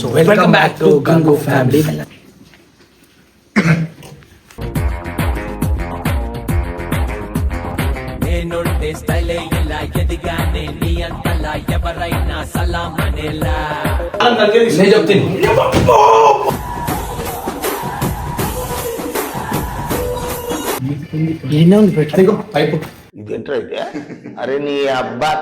So welcome back to Gangu family నేనుంటే స్టైలే ఇలా ఎదిగానే నీ అంతలా ఎవరైనా సలామనేలా నేను చెప్తాను. పెట్టు. పైపు. అరే నీ అబ్బా.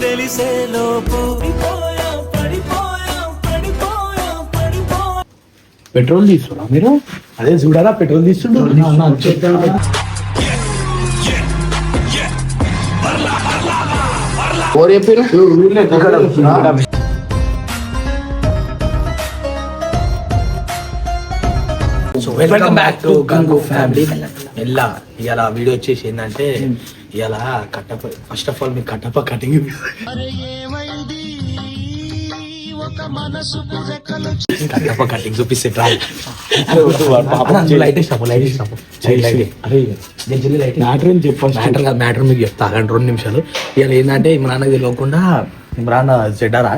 తెలిసే లోపు పడిపోయాం పడిపోయాం పడిపోయాం పడిపోయాం పెట్రోల్ తీసుకురా మీరు అదే చూడారా పెట్రోల్ తీసుకుంటూ చెప్పారు welcome back to Gangu family ఎలా ఇలా వీడియో వచ్చేసి ఏంటంటే ఇలా కట్టప్ప ఫస్ట్ ఆఫ్ ఆల్ మీకు కట్టప్ప కటింగ్ కట్టప్ప కటింగ్ చూపిస్తే ట్రై లైట్ ఇస్తాము లైట్ ఇస్తాము లైట్ అరే లైట్ మ్యాటర్ ఏం చెప్పాలి మ్యాటర్ కాదు మ్యాటర్ మీకు చెప్తా రెండు నిమిషాలు. ఇవాళ ఏంటంటే ఇమ్రాన్ తెలియకుండా ఇమ్రాన్ జెడ్డారా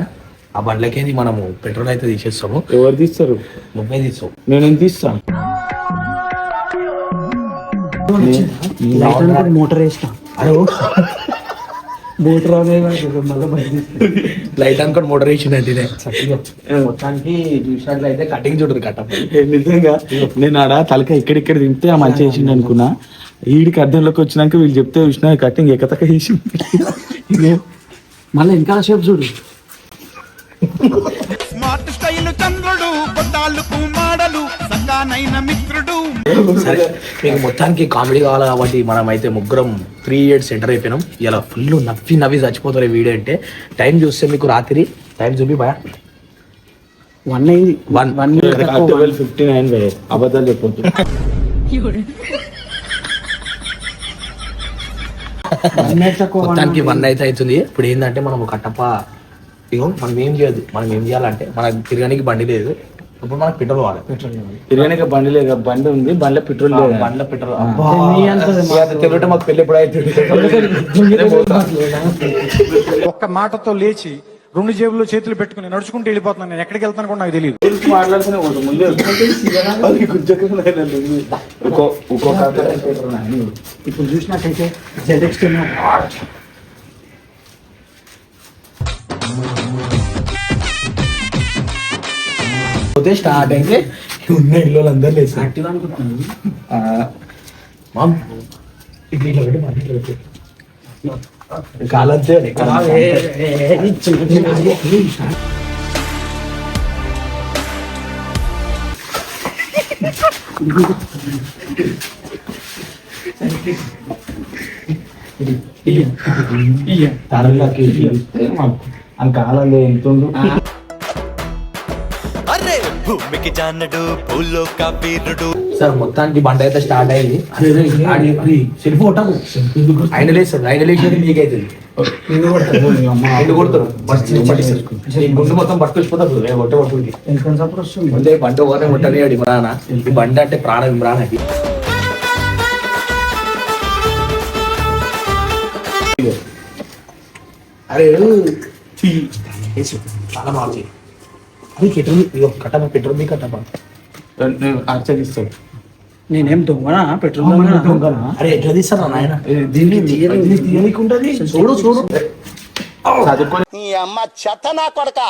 ఆ బండ్లకేది మనము పెట్రోల్ అయితే తీసేస్తాము. ఎవరు తీస్తారు? నువ్వే తీస్తావు నేను ఎంత తీస్తాను మోటార్ వేసిన. అరే మోటార్ లైట్ అనుకోని మోటార్ వేసిందంటే ఇదే మొత్తానికి చూసినట్లయితే కటింగ్ చూడదు కట్టప్ప నిజంగా? నేను ఆడ తలక ఎక్కడెక్కడ తింటే ఆ మంచి వేసిండు అనుకున్నా. ఈడికి అర్థంలోకి వచ్చినాక వీళ్ళు చెప్తే చూసిన కటింగ్ ఎక్కతక్క వేసి మళ్ళీ ఇంకా షేప్ చూడు. స్మార్ట్ స్టైల్ చంద్రుడు మిత్రుడు. సరే మీకు మొత్తానికి కామెడీ కావాలి? కాబట్టి మనం అయితే ముగ్గురం త్రీ ఇయర్స్ ఎంటర్ అయిపోయినాం. ఇలా ఫుల్ నవ్వి నవ్వి చచ్చిపోతారు వీడియో అంటే టైం చూస్తే మీకు రాత్రి టైం చూపి భయ వన్ అయింది. One one twelve fifty nine అబద్ధాలు చెప్పొద్దు. మొత్తానికి వన్ అయితే అవుతుంది. ఇప్పుడు ఏంటంటే మనం కట్టప్ప. ఇగో మనం ఏం చేయదు మనం ఏం చేయాలంటే మనకు తిరగడానికి బండి లేదు. ఇప్పుడు మనకు పెట్రోల్ బండి లేదు బండి ఉంది బండిలో పెట్రోల్ లేదు? బండ్ల పెట్రోల్. తిరుగుంటే మాకు ఎప్పుడు అవుతుంది? ఒక్క మాటతో లేచి రెండు జేబుల్లో చేతులు పెట్టుకుని నడుచుకుంటూ వెళ్ళిపోతున్నాను. నేను ఎక్కడికి వెళ్తాను కూడా నాకు తెలియదు ఇప్పుడు చూసినట్టయితే జెడెక్స్ పోతే స్టార్ట్ అయితే ఉన్న ఇల్లు అందరూ లేదు మామ్ ఇట్లా ఇట్లా పెట్టి. కాలంతే తరలకి అని కాలంలో ఎంత భూమికి జానడు భూలోక వీరుడు. సార్ మొత్తానికి బండ అయితే స్టార్ట్ అయింది. సెల్ఫ్ కొట్టాము. ఆయన లేదు ఆయన లేకపోతే మీకు అవుతుంది గుండు మొత్తం కొట్టే ముందే బండి ఇమ్రాన్ ఈ బండి అంటే ప్రాణం ఇమ్రాన్ అది అరే. చాలా బాగా చేయి. అది పెట్రోల్ ఇదిగో కట్టమా పెట్రోల్ మీ కట్టమా ఆచరిస్తాడు నేనేం దొంగనా? పెట్రోల్ అరే ఎట్లా తీస్తారా నాయన? దీన్ని దీన్ని తీయనీకుంటది చూడు చూడు. నీ అమ్మ చెత్త నా కొడక.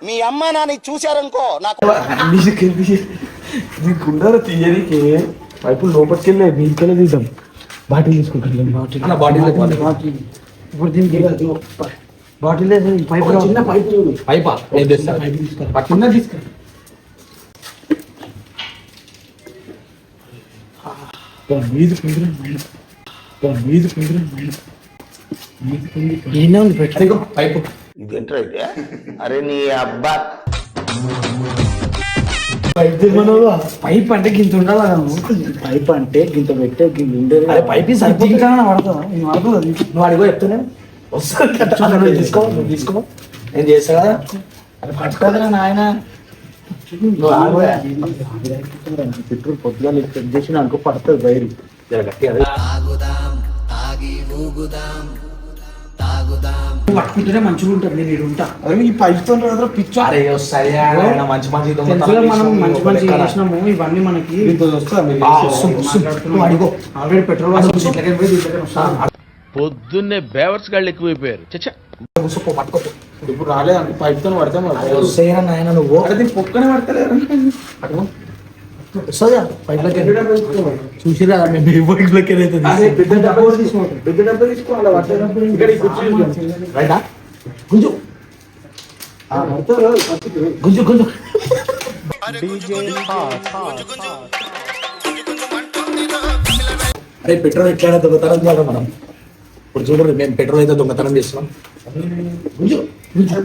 మీ అమ్మ నాని చూశారనుకో నాకు నీకుండారు తీయడానికి పైపులు లోపలికి వెళ్ళే మీకెళ్ళి తీద్దాం. బాటిల్ తీసుకుంటాం బాటిల్. బాటిల్ ఇప్పుడు దీనికి బాటిల్ పైప్ చిన్న పైప్ చూడు. పైపా? నేను తెస్తా. పైప్ చిన్న తీసుకురా. మీది కుందిరా మీది కుందిరా ఈయనే ఉంది పెట్టు? అదిగో పైపు. ఇది? అరే నీ అబ్బా. పైప్ అంటే గింత ఉండాలి? పైప్ అంటే గింత పెట్టే గింత ఉండేది పైప్ సరిపోతుంది. పడుతుందా. నువ్వు అడిగో చెప్తానే వస్తుంది తీసుకో తీసుకో నేను చేస్తా కదా అది పట్టుకోదురా నాయన పెట్రోల్ పొద్దుగా చెక్ చేసి అనుకో పడుతుంది అదే. పట్టుకుంటేనే మంచిగా ఉంటుంది నేను ఇక్కడ ఉంటా అరే ఈ పైపుతో పిచ్చా అరే సరే ఆయన మంచి మంచి మనం మంచి మంచి చేసినాము ఇవన్నీ మనకి వస్తుంది, అడిగో ఆల్రెడీ పెట్రోల్ వాళ్ళు ఇట్లకే పోయి ఇట్లకే వస్తాను. పొద్దున్నే బేవర్స్ గాళ్ళు ఎక్కువైపోయారు చచ్చా పట్టుకోపో ఇప్పుడు రాలేదు అనుకో పైపుతో పడితే నాయన నువ్వు అది పొక్కనే పడతలేరు పట్టుకో వస్తుందా పైపులోకి చూసి కదా మేము పైపులోకి అదే పెద్ద డబ్బా తీసుకో పెద్ద డబ్బా తీసుకోవాలి పట్టలేదు ఇక్కడ ఈ కుర్చీ తీసుకో. రైటా గుంజు గుంజు గుంజు అరే పెట్రోల్ ఎట్లా దొంగతనం మనం ఇప్పుడు చూడండి మేము పెట్రోల్ అయితే దొంగతనం చేస్తున్నాం. గుంజు గుంజు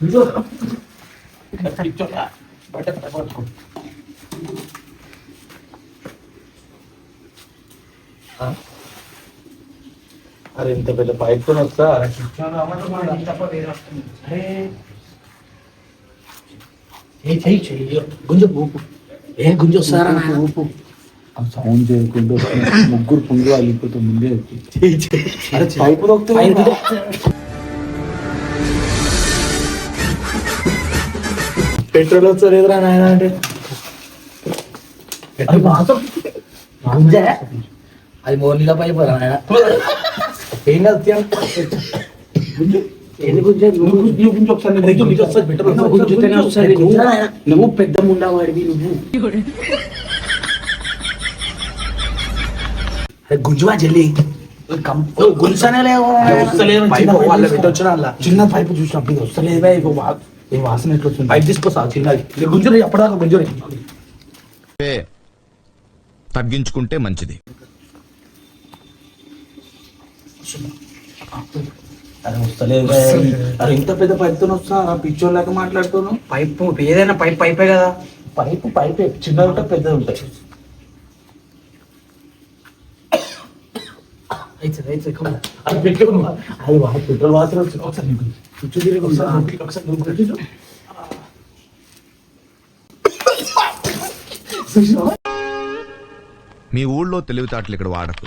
గుంజు బయట పట్టుకో అరే ఇంత పెద్ద పైపుతో వస్తా? ఏ చెయ్యి చెయ్యి గుంజు ఊపు. ఏ గుంజు వస్తారా ఊపు సౌండ్ చేయకుండా ముగ్గురు పుంగు అల్లిపోతుంది ముందే అరే పైపు. పెట్రోల్ వచ్చలేదురా నాయన అంటే. అది మాత్రం అది మోర్నిలో పైపు రా నాయన? ఏం నువ్వు పెద్ద ముండావాడివి నువ్వు గుంజువా జల్లి? చిన్న పైపు చూసినప్పుడు ఇది వస్తలేదా ఈ వాసన ఎట్లా వస్తుంది పైపు తీసుకొస్తా చిన్నది. ఇది గుంజురి అప్పటిదాకా గుంజురి తగ్గించుకుంటే మంచిది. అరే వస్తలేదు అరే ఇంత పెద్ద పైపుతో వస్తా పిచ్చోర్ లాగా మాట్లాడుతున్నావు. పైప్ ఏదైనా పైప్ పైపే కదా. Pipe pipe. చిన్నది ఉంటాయి పెద్దది ఉంటాయి అయితే అయితే come on. అది పెట్టుకో అది వా పెట్రోల్ వాసన వచ్చింది. ఒకసారి నీకు చుట్టూ తిరిగి ఒకసారి నొక్కి- ఒకసారి నువ్వు కొట్టి చూ. మీ ఊళ్ళో తెలివితేటలు ఇక్కడ వాడకు.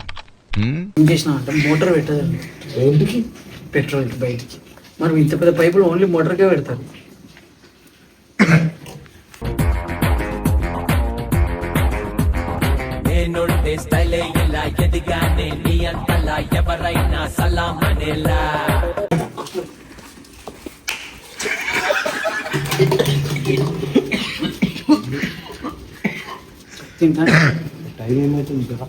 చేసినా అంటే మోటార్ పెట్టదండి ఏంటికి పెట్రోల్ బయటికి. మరి ఇంత పెద్ద పైపులు ఓన్లీ మోటార్కే పెడతారు. నేనుంటే స్టైలే ఇలా ఎదిగానే నీ అంతలా ఎవరైనా సలాం అనేలా. తింటా టైం ఏమైతుంది? కదా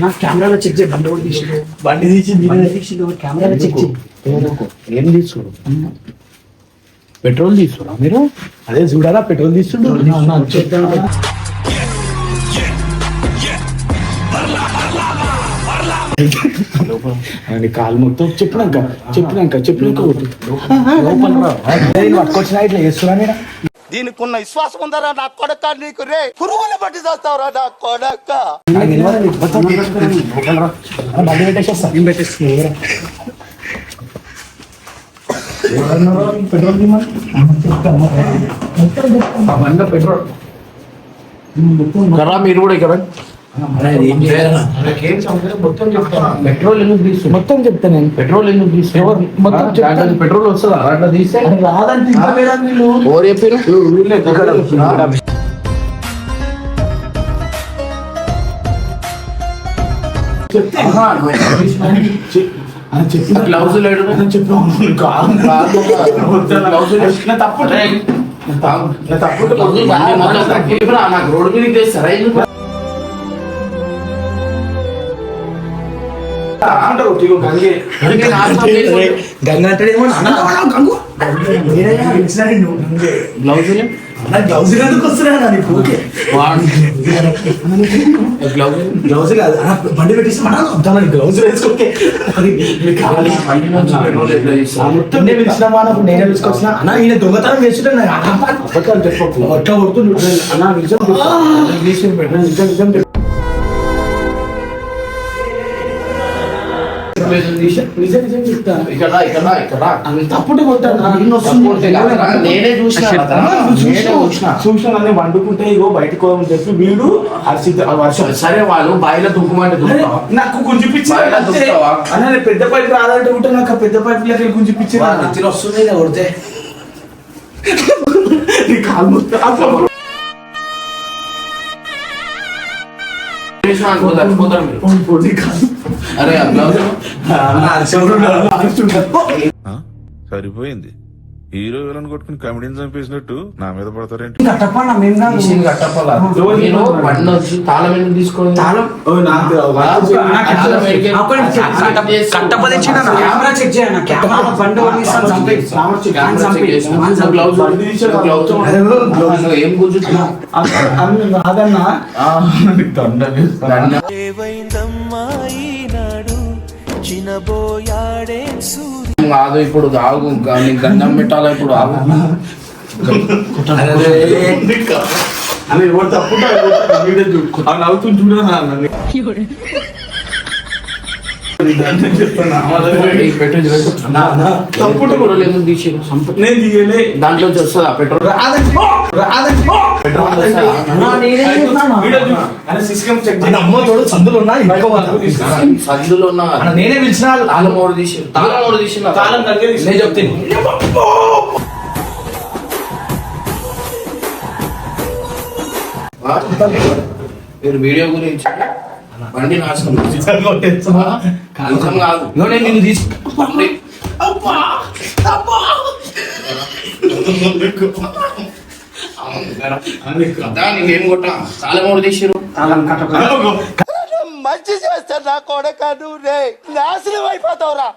నా కెమెరాలో చెక్ చేయి బండి కూడా తీసి బండి తీసి బండి తీసి కెమెరాలో చెక్ చేయి ఏం తీసుడు పెట్రోల్ తీసుకురా మీరు? అదే చూడాలా పెట్రోల్ తీసుకుంటూ అని కాలు మొత్తం చెప్పినాక చెప్పినాక చెప్పినాక. పట్టుకొచ్చిన ఇట్లా చేస్తున్నా నేను? దీనికి ఉన్న విశ్వాసం ఉందరా నా కొడక నీకు రే? పురుగుల బట్టి చేస్తావురా నా కొడక. పెట్రోల్ పెట్రోల్ కరా మీరు కూడా ఇక్కడ పెట్రోల్ ఎందుకు తీసు మొత్తం చెప్తా నేను పెట్రోల్ ఎందుకు తీసు ఎవరు? మొత్తం చెప్తాను. పెట్రోల్ వస్తుందా అట్లా తీస్తే రాదంటే ఎవరు చెప్పారు చెప్పిన తప్పు తప్పు నాకు రోడ్డు మీద తెస్తారా అంటారు గంగే. గంగ అంటే గంగు గ్లౌజ్ గ్లౌజ్ ఎందుకు వస్తున్నా నీకు? ఓకే. గ్లౌజ్ కాదు. అన్న, బండి పెట్టిస్తామన్నా వద్దామని గ్లౌజ్ వేసుకోకే అది మీకు కావాలి. మొత్తం నేను పిలిచినామా నాకు నేనే తీసుకొచ్చిన అన్న ఈయన దొంగతనం చేస్తుంటే అబద్ధాలు చెప్పకు అట్లా కొడుతుంది అన్న నిజం. నిజం. నిజం నిజం. నిజం చెప్తా. ఇక్కడ ఇక్కడ ఇక్కడ తప్పుడు కొట్టాను నేనే చూసిన నేనే చూసిన. చూసిన నన్ను వండుకుంటే ఇగో బయటకు పోదామని చెప్పి వీడు వర్షం. సరే వాళ్ళు బాయిలో దుక్కుమంటే నాకు గుంజిపించి? అన్న పెద్ద పైపు రాదంటే ఉంటే నాకు ఆ పెద్ద పైపు లెక్క గుంజిపించి వస్తుంది కొడితే. కాలు అరే గ్లౌజ్ సరిపోయింది. హీరో విలన్ కొట్టుకుని కమెడీని చంపేసినట్టు నా మీద పడతారేంటి? కట్టప్పన్న మేము కాదు. మిషన్ కట్టప్పలా నేను బండి వచ్చి తాళం ఎందుకు తీసుకోండి తాళం. ఓ, నాకు తాళం ఎడికే- కట్టప్ప తెచ్చిన కెమెరా చెక్ చేయన్న కెమెరా బండి కొనిస్తాను చంపే కెమెరా చెక్ చేసిన. వాడిని చంపే. గ్లౌజ్ బండి తీసాడు. గ్లౌజ్ అరే, గ్లౌజ్. నువ్వు ఏం కూర్చుంటున్నావు అన్న రాదన్నా దండం చేస్తాను. కాదు ఇప్పుడు ఆగు నీకు గంధం పెట్టాలా ఇప్పుడు ఆగు. ఆ నవ్వుతుంది చూడనా అన్న దండం చేస్తాను. ఈ పెట్రోల్ పెట్టు. తప్పుడు పెట్రోల్ ఎందుకు తీసిరు నేను దాంట్లో నుంచి వస్తుందా పెట్రోల్ సిస్టమ్ సందులు ఉన్నా వాళ్ళు. సందులో ఉన్న నేనే పిలిచిన తాళం మూడు తీసి తాళం మూడు తీసి తాళం నేను చెప్తాను మీరు వీడియో గురించి బండి నాశనం నిజం కాదు. నేను నిన్ను తీసు దానికి ఏం కొట్టా. తాళం మూడు తీసిరు మంచి చేస్తే నా కొడక నువ్వు నాశనం అయిపోతావురా.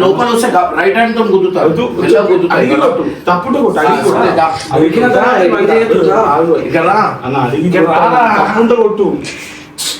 లోపల వస్తే రైట్ హ్యాండ్తో గుద్దుతారు. అడిగి కొట్టు. ఇక్కడ రా. కొట్టు.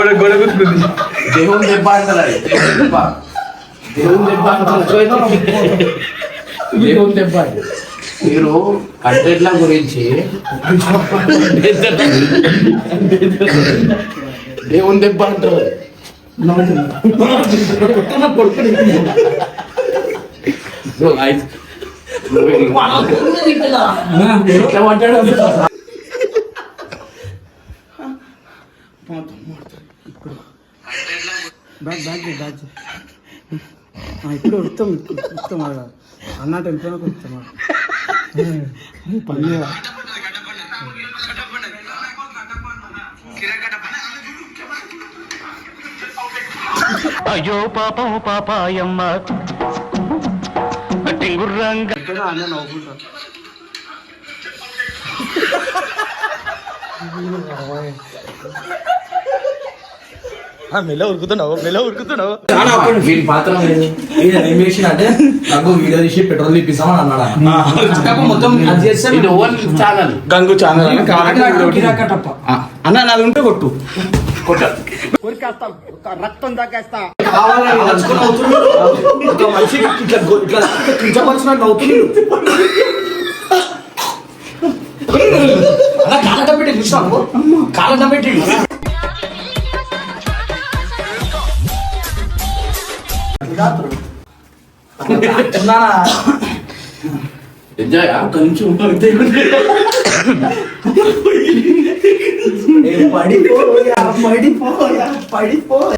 గోడ గోడ కూర్చుంది దేవుని దెబ్బ అంటారు అది. దేవుని దెబ్బ దేవుని దెబ్బ అంటారు దేవుని దెబ్బ అది. మీరు కంటెంట్ల గురించి దేవుని దెబ్బ అంటారు బ్రో, ఐ- ఎట్లా పడ్డాడు చేయి. ఆ, ఇప్పుడు వస్తాం వస్తాం ఆడ వెళ్ళిపోయినా వస్తాం ఆడ. పని చేయవా? ఎక్కడ అన్న నవ్వుకుంటా మెల్ల ఉరుకుతున్నావు మెల్ల ఉరుకుతున్నావు. వీడి పాత్ర అంటే నాకు వీడియో తీసి పెట్రోల్ అన్నాడు? మొత్తం అది చేస్తే ఇది ఓన్ ఛానల్ గంగు ఛానల్ అన్న నాది ఉంటే కొట్టు. అవుతున్నాడు ఒక మనిషికి ఇట్లా గో- ఇట్లా కించపరిచినట్టు అవుతున్నాడు అలా కాలట పెట్టి కాలట పెట్టి ఎంజాయ్? ఒక నిమిషం పడిపోయా పడిపోయా పడిపోయా.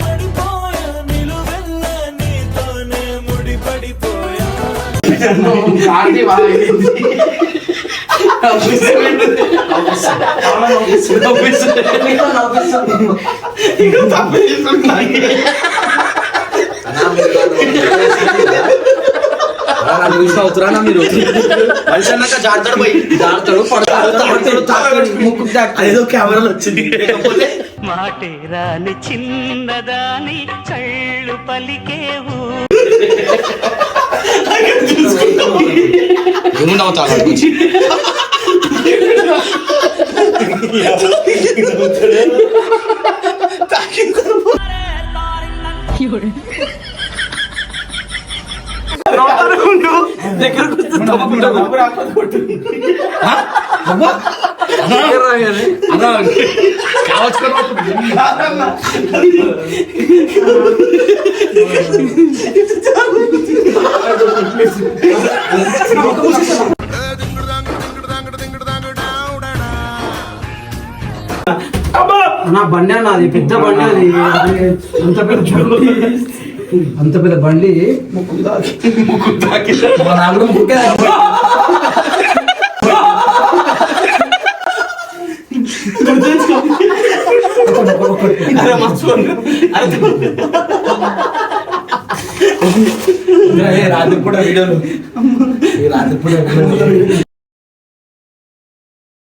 కార్తీ బాగా అయింది. అన్నా, మీరు నన్ను- నన్ను చూసి నవ్వుతురా మీరు మనిషి అన్నాక జాగ్రత్త పోయి. జాగ్రత్తలు పడతాడు ముక్కు అదేదో కెమెరాలు వచ్చింది. మాటేరాని చిన్నదాని కళ్ళు పలికేవు నువ్వు నవ్వుతావు నా బండి అన్న అది పెద్ద బండి అది. అంత పెద్ద అంత పెద్ద బండి నాకు ముక్కే రాత్రి పూట వీడియోలు. రాత్రి పూట